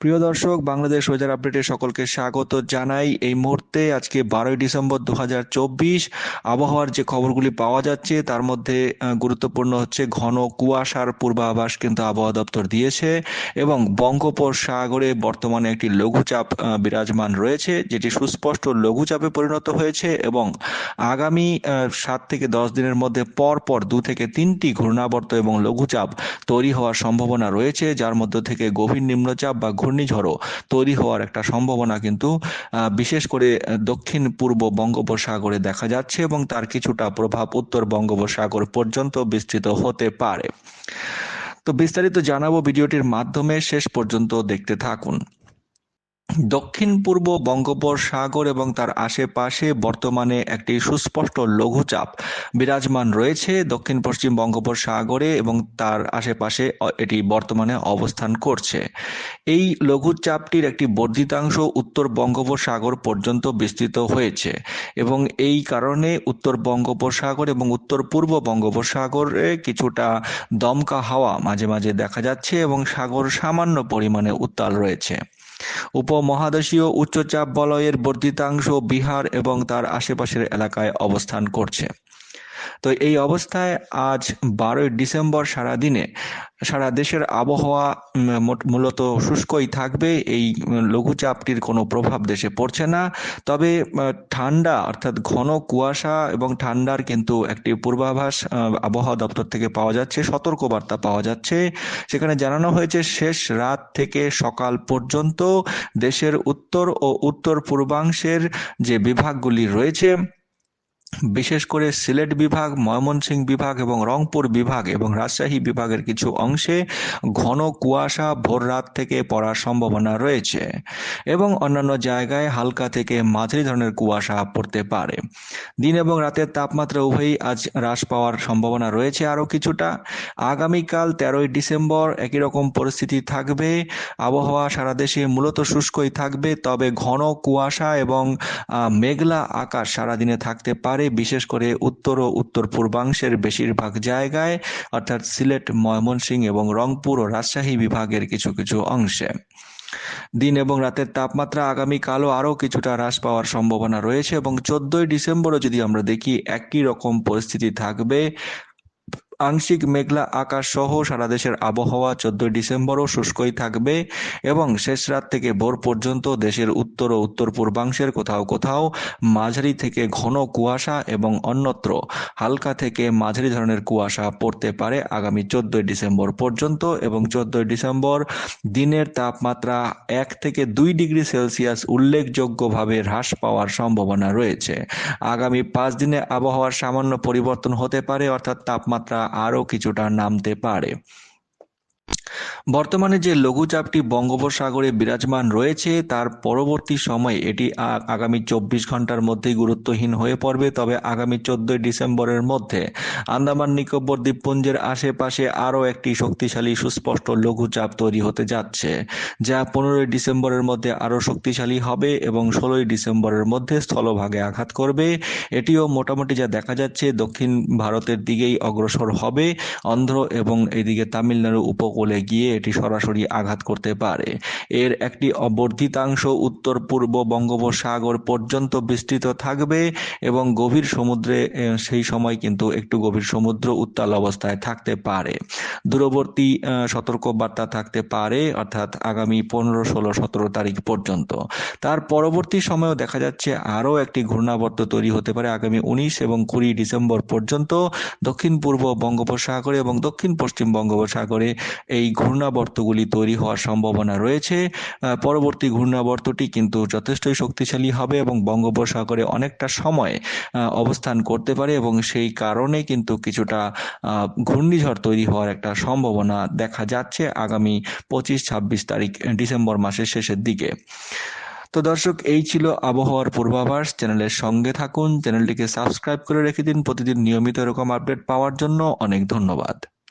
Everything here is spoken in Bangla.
প্রিয় দর্শক, বাংলাদেশ ওয়েদার আপডেটে সকলকে স্বাগত জানাই। এই মুহূর্তে আজকে বারোই ডিসেম্বর দু হাজার চব্বিশ, আবহাওয়ার যে খবরগুলি পাওয়া যাচ্ছে, তার মধ্যে গুরুত্বপূর্ণ হচ্ছে ঘন কুয়াশার পূর্বাভাস কিন্তু আবহাওয়া দপ্তর দিয়েছে এবং বঙ্গোপসাগরে বর্তমানে একটি লঘুচাপ বিরাজমান রয়েছে, যেটি সুস্পষ্ট লঘুচাপে পরিণত হয়েছে এবং আগামী সাত থেকে দশ দিনের মধ্যে পর পর দু থেকে তিনটি ঘূর্ণাবর্ত এবং লঘুচাপ তৈরি হওয়ার সম্ভাবনা রয়েছে, যার মধ্য থেকে গভীর নিম্নচাপ বা ঘূর্ণিঝড়ও তৈরি হওয়ার একটা সম্ভাবনা কিন্তু বিশেষ করে দক্ষিণ পূর্ব বঙ্গোপসাগরে দেখা যাচ্ছে এবং তার কিছুটা প্রভাব উত্তর বঙ্গোপসাগর পর্যন্ত বিস্তৃত হতে পারে। তো বিস্তারিত জানাব ভিডিওটির মাধ্যমে, শেষ পর্যন্ত দেখতে থাকুন। দক্ষিণ পূর্ব বঙ্গোপসাগর এবং তার আশেপাশে বর্তমানে একটি সুস্পষ্ট লঘুচাপ বিরাজমান রয়েছে। দক্ষিণ পশ্চিম বঙ্গোপসাগরে এবং তার আশেপাশে এটি বর্তমানে অবস্থান করছে। এই লঘুচাপটির একটি বর্ধিতাংশ উত্তর বঙ্গোপসাগর পর্যন্ত বিস্তৃত হয়েছে এবং এই কারণে উত্তর বঙ্গোপসাগর এবং উত্তর পূর্ব বঙ্গোপসাগরে কিছুটা দমকা হাওয়া মাঝে মাঝে দেখা যাচ্ছে এবং সাগর সামান্য পরিমাণে উত্তাল রয়েছে। উপমহাদেশীয় উচ্চচাপ বলয়ের বর্ধিতাংশ বিহার এবং তার আশেপাশের এলাকায় অবস্থান করছে। তো এই অবস্থায় আজ বারোই ডিসেম্বর সারাদিনে, সারা দেশের আবহাওয়া মূলত শুষ্কই থাকবে, এই লঘুচাপটির কোনো প্রভাব দেশে পড়ছে না। তবে ঠান্ডা, অর্থাৎ ঘন কুয়াশা এবং ঠান্ডার কিন্তু একটি পূর্বাভাস আবহাওয়া দপ্তর থেকে পাওয়া যাচ্ছে, সতর্কবার্তা পাওয়া যাচ্ছে। সেখানে জানানো হয়েছে, শেষ রাত থেকে সকাল পর্যন্ত দেশের উত্তর ও উত্তর পূর্বাংশের যে বিভাগগুলি রয়েছে বিশেষ করে সিলেট বিভাগ, ময়মনসিংহ বিভাগ এবং রংপুর বিভাগ এবং রাজশাহী বিভাগের কিছু অংশে ঘন কুয়াশা ভোর রাত থেকে পড়ার সম্ভাবনা রয়েছে এবং অন্যান্য জায়গায় হালকা থেকে মাঝারি ধরনের কুয়াশা পড়তে পারে। দিন এবং রাতের তাপমাত্রা উভয়ই আজ হ্রাস পাওয়ার সম্ভাবনা রয়েছে আরও কিছুটা। আগামীকাল তেরোই ডিসেম্বর একই রকম পরিস্থিতি থাকবে। আবহাওয়া সারা দেশে মূলত শুষ্কই থাকবে, তবে ঘন কুয়াশা এবং মেঘলা আকাশ সারাদিনে থাকতে পারে। বিশেষ করে উত্তর ও উত্তর পূর্বাংশের বেশিরভাগ জায়গায়, অর্থাৎ সিলেট ময়মনসিং এবং রংপুর ও রাজশাহী বিভাগের কিছু কিছু অংশে। দিন এবং রাতের তাপমাত্রা আগামীকালও আরও কিছুটা হ্রাস পাওয়ার সম্ভাবনা রয়েছে এবং চোদ্দই ডিসেম্বরও যদি আমরা দেখি, একই রকম পরিস্থিতি থাকবে। আংশিক মেঘলা আকাশ সহ সারা দেশের আবহাওয়া চোদ্দই ডিসেম্বরও শুষ্কই থাকবে এবং শেষ রাত থেকে ভোর পর্যন্ত দেশের উত্তর ও উত্তর পূর্বাংশের কোথাও কোথাও মাঝারি থেকে ঘন কুয়াশা এবং অন্যত্র হালকা থেকে মাঝারি ধরনের কুয়াশা পড়তে পারে আগামী চোদ্দই ডিসেম্বর পর্যন্ত এবং চোদ্দই ডিসেম্বর দিনের তাপমাত্রা এক থেকে দুই ডিগ্রি সেলসিয়াস উল্লেখযোগ্যভাবে হ্রাস পাওয়ার সম্ভাবনা রয়েছে। আগামী পাঁচ দিনে আবহাওয়ার সামান্য পরিবর্তন হতে পারে, অর্থাৎ তাপমাত্রা আরও কিছুটা নামতে পারে। বর্তমানে যে লঘুচাপটি বঙ্গোপসাগরে বিরাজমান রয়েছে, তার পরবর্তী সময় এটি আগামী চব্বিশ ঘণ্টার মধ্যেই গুরুত্বহীন হয়ে পড়বে। তবে আগামী চোদ্দই ডিসেম্বরের মধ্যে আন্দামান নিকোবর দ্বীপপুঞ্জের আশেপাশে আরও একটি শক্তিশালী সুস্পষ্ট লঘুচাপ তৈরি হতে যাচ্ছে, যা পনেরোই ডিসেম্বরের মধ্যে আরও শক্তিশালী হবে এবং ষোলোই ডিসেম্বরের মধ্যে স্থলভাগে আঘাত করবে। এটিও মোটামুটি যা দেখা যাচ্ছে, দক্ষিণ ভারতের দিকেই অগ্রসর হবে। অন্ধ্র এবং এদিকে তামিলনাড়ু উপকূলে গিয়ে এটি সরাসরি আঘাত করতে পারে। এর একটি অবর্ধিতাংশ উত্তর পূর্ব বঙ্গোপসাগর পর্যন্ত বিস্তৃত থাকবে এবং গভীর সমুদ্রে সেই সময় কিন্তু একটু গভীর সমুদ্র উত্তাল অবস্থায় থাকতে পারে। দূরবর্তী সতর্ক বার্তা থাকতে পারে, অর্থাৎ আগামী পনেরো, ষোলো, সতেরো তারিখ পর্যন্ত। তার পরবর্তী সময়েও দেখা যাচ্ছে আরও একটি ঘূর্ণাবর্ত তৈরি হতে পারে আগামী উনিশ এবং কুড়ি ডিসেম্বর পর্যন্ত। দক্ষিণ পূর্ব বঙ্গোপসাগরে এবং দক্ষিণ পশ্চিম বঙ্গোপসাগরে এই ঘূর্ণাবর্তগুলি তৈরি হওয়ার সম্ভাবনা রয়েছে। পরবর্তী ঘূর্ণাবর্তটি কিন্তু যথেষ্টই শক্তিশালী হবে এবং বঙ্গোপসাগরে অনেকটা সময় অবস্থান করতে পারে এবং সেই কারণে কিন্তু কিছুটা ঘূর্ণিঝড় তৈরি হওয়ার একটা সম্ভাবনা দেখা যাচ্ছে আগামী পঁচিশ, ছাব্বিশ তারিখ, ডিসেম্বর মাসের শেষের দিকে। তো দর্শক, এই ছিল আবহাওয়ার পূর্বাভাস। চ্যানেলের সঙ্গে থাকুন। চ্যানেলটিকে সাবস্ক্রাইব করে রেখে দিন। প্রতিদিন নিয়মিত এরকম আপডেট পাওয়ার জন্য অনেক ধন্যবাদ।